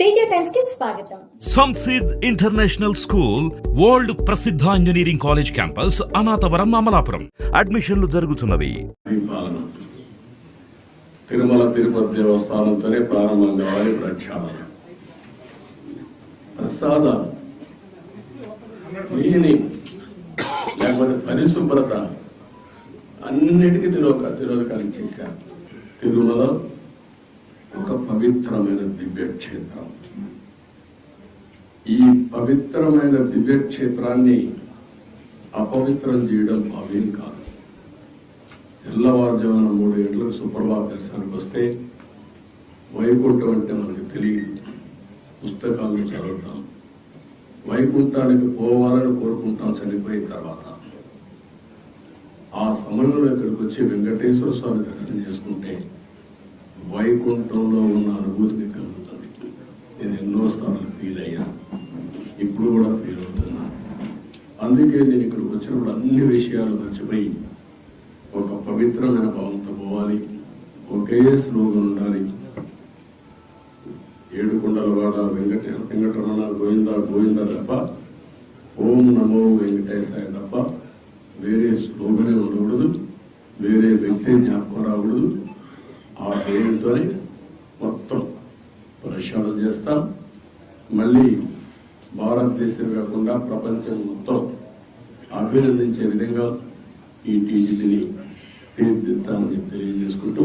తేజ టైమ్స్కి స్వాగతం Samsid international school world ప్రసిద్ధ engineering college campus Anathavaram Amalapuram అడ్మిషన్లు జరుగుతున్నవి తిరుమల తిరుపతి దేవస్థానంతోనే ప్రారంభం కావాలి ప్రక్షాళన ప్రసాదాలు క్లీనింగ్ లేకపోతే పరిశుభ్రత అన్నిటికీ తిరోక తిరోధకాలు చేశారు తిరుమల ఒక పవిత్రమైన దివ్యక్షేత్రం ఈ పవిత్రమైన దివ్యక్షేత్రాన్ని అపవిత్రం చేయడం భావ్యం కాదు. తెల్లవారుజామున మూడు గంటలకు సుప్రభాత దర్శనానికి వస్తే వైకుంఠం అంటే మనకు తెలియదు. పుస్తకాలను చదువుతాం. వైకుంఠానికి పోవాలని కోరుకుంటాం చనిపోయిన తర్వాత. ఆ సమయంలో ఇక్కడికి వచ్చి వెంకటేశ్వర స్వామి దర్శనం చేసుకుంటే వైకుంఠంలో ఉన్న అనుభూతిని కలుగుతుంది. నేను ఎన్నో స్థానాలు ఫీల్ అయ్యా. ఇప్పుడు కూడా ఫీల్ అవుతున్నా. అందుకే నేను ఇక్కడికి వచ్చినప్పుడు అన్ని విషయాలు మర్చిపోయి ఒక పవిత్రమైన భావంతో పోవాలి. ఒకే స్లోగన్ ఉండాలి. ఏడుకొండల వాడ వెంకట వెంకటరమణ గోవింద గోవింద తప్ప ఓం నమో వెంకటేశాయ తప్ప వేరే స్లోగనే ఉండకూడదు. వేరే వ్యక్తి జ్ఞాపకం రాకూడదు. ఆ పేరుతోనే మొత్తం ప్రక్షాళన చేస్తాం. మళ్ళీ భారతదేశం కాకుండా ప్రపంచం మొత్తం అభినందించే విధంగా ఈ టీజీని తీర్చిదిద్దామని తెలియజేసుకుంటూ